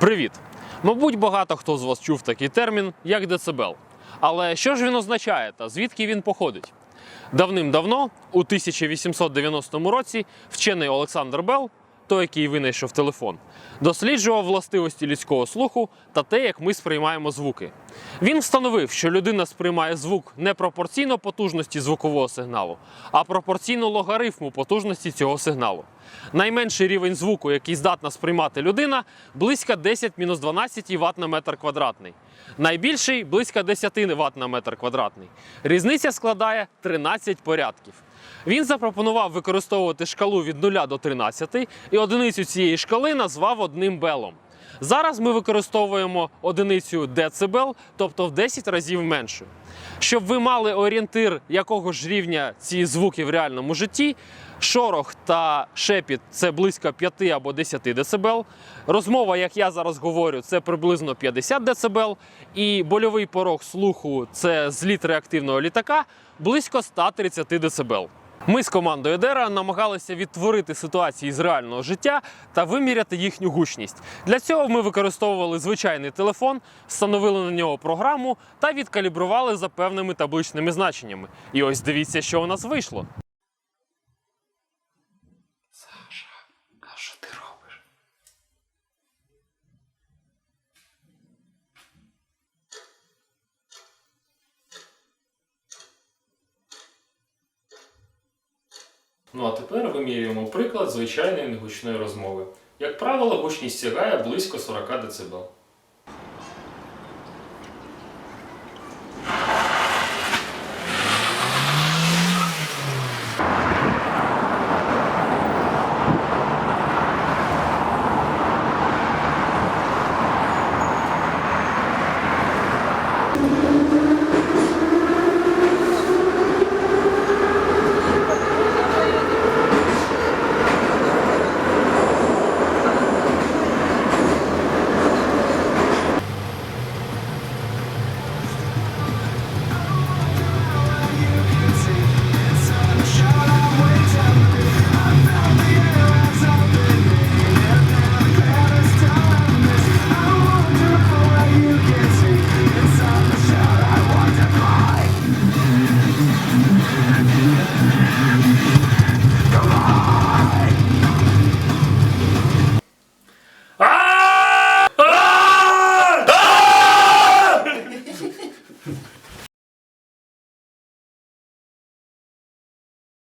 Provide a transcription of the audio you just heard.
Привіт! Мабуть, багато хто з вас чув такий термін, як децибел. Але що ж він означає та звідки він походить? Давним-давно, у 1890 році, вчений Олександр Белл, той, який винайшов телефон, досліджував властивості людського слуху та те, як ми сприймаємо звуки. Він встановив, що людина сприймає звук не пропорційно потужності звукового сигналу, а пропорційно логарифму потужності цього сигналу. Найменший рівень звуку, який здатна сприймати людина, близько 10-12 Вт на метр квадратний. Найбільший близько 10 Вт на метр квадратний. Різниця складає 13 порядків. Він запропонував використовувати шкалу від 0 до 13 і одиницю цієї шкали назвав одним белом. Зараз ми використовуємо одиницю децибел, тобто в 10 разів менше. Щоб ви мали орієнтир, якого ж рівня ці звуки в реальному житті, шорох та шепіт це близько 5 або 10 децибел. Розмова, як я зараз говорю, це приблизно 50 децибел. І больовий порог слуху це зліт реактивного літака близько 130 децибел. Ми з командою Дера намагалися відтворити ситуації з реального життя та виміряти їхню гучність. Для цього ми використовували звичайний телефон, встановили на нього програму та відкалібрували за певними табличними значеннями. І ось дивіться, що у нас вийшло. Саша, а що ти робиш? Ну а тепер вимірюємо приклад звичайної негучної розмови. Як правило, гучність сягає близько 40 дБ.